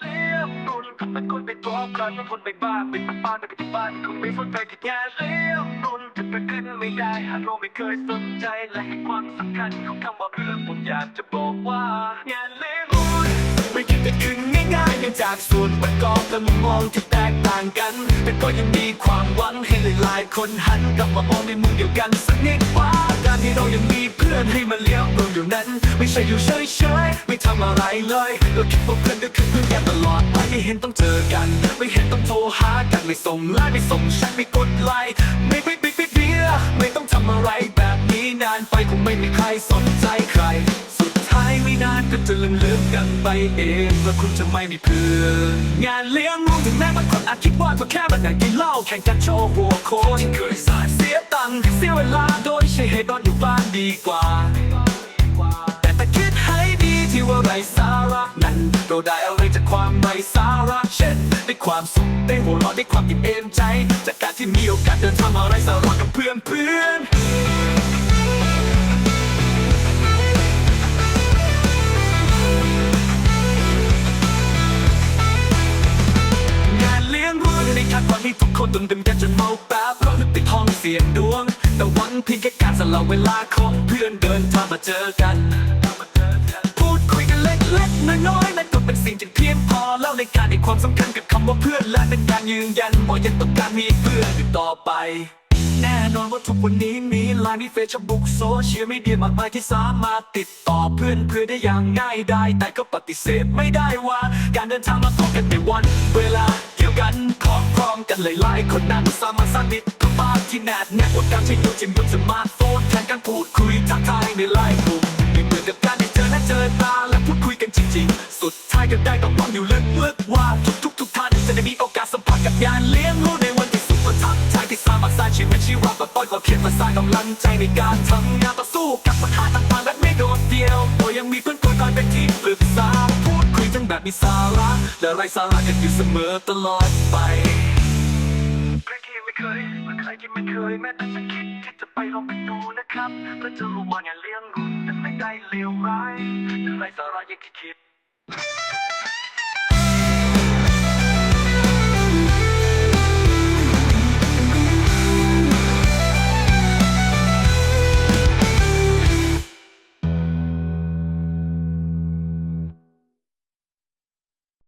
เลี้ยงรุ่นผมเป็นคนไปตัวกันคนไปบ้าเป็นป้าไปที่บ้านคงไม่สนใจที่งานเลี้ยงรุ่นจะไปขึ้นไม่ได้หากเราไม่เคยสนใจและให้ความสำคัญของคำว่าเรื่องผมอยากจะบอกว่างานเลี้ยงรุ่นไม่คิดจะดึงง่ายๆเนื่องจากส่วนประกอบและมุมมองที่แตกต่างกัน แต่ก็ยังมีความหวังให้หลายๆคนหันกลับมามองในมุมเดียวกันสักนิดว่าการที่เรายังมีเพื่อนให้มาเลี้ยง เราอยู่นั้น ไม่ใช่อยู่เฉยๆไม่ทำอะไรเลยเราคิดว่าเพื่อนก็คือเพื่อนกันตลอดไปไม่เห็นต้องเจอกัน ไม่เห็นต้องโทรหากันไม่ส่งไลน์ไม่ส่งแชทไม่กดไลค์ไม่ไม่ไม่ไม่เดียไม่ต้องทำอะไรแบบนี้นานไปคงไม่มีใครสนใจใคร สุดท้ายไม่นานก็จะลืมลืมกันไปเองว่าคุณจะไม่มีเพื่อนงานเลี้ยงลูกถึงแม้บางคนอาจคิดว่าก็แค่มานั่งกินเหล้าแข่งกันโชว์หัวโค้ชที่เคยสายเสียตังค์เสียเวลาโดยใช้เหตุตอนอยู่บ้านดีกว่า สาระนั้นเราได้อะไรจากความไรสาระเช่นได้ความสุขได้หัวเราะได้ความอิ่มเอมใจ จากการที่มีโอกาสเดินทางมาไรสาระกับเพื่อนเพื่อนงานเลี้ยงรุ่นในคาดหวังให้ทุกคนต้องดื่มกันจนเมาแป๊บก็นึกไปท่องเสียงดวง แต่หวังเพียงแค่การสละเวลาของเพื่อนเดินทางมาเจอกัน ยืนยันว่ายังต้องการมีเพื่อนอยู่ต่อไป แน่นอนว่าทุกวันนี้มีไลน์มีเฟซบุ๊กโซเชียลมีเดียมากมายที่สามารถติดต่อเพื่อนเพื่อได้อย่างง่ายได้แต่ก็ปฏิเสธไม่ได้ว่า การเดินทางมาต่อกันในวัน เวลาเดียวกันพร้อมๆกันหลายๆคนนั้นสามารถสร้างมิตรภาพที่แนบแน่นกว่าการใช้ยูจิมบนสมาร์ทโฟนแทนการพูดคุยทักทายในไลน์กลุ่มไม่เหมือนกับการได้เจอและเจอตาและพูดคุยกันจริงๆ สุดท้ายก็ได้ต้อง รู้ในวันที่สุดประทับใจที่สามารถสร้างชีวิตชีวาแบบต้อยความเพียรมาสร้างกำลังใจในการทำงานต่อสู้กับปัญหาต่างๆและไม่โดดเดี่ยวโดยยังมีเพื่อนคุยคอยเป็นที่ปรึกษาพูดคุยทั้งแบบมีสาระและไร้สาระกันอยู่เสมอตลอดไปใครที่ไม่เคยและใครที่ไม่เคยแม้แต่จะคิดที่จะไปลองไปดูนะครับเพื่อจะรู้ว่างาเลี้ยงรุ่นนั้นไม่ได้เลวร้ายและไรสาระอย่างที่คิด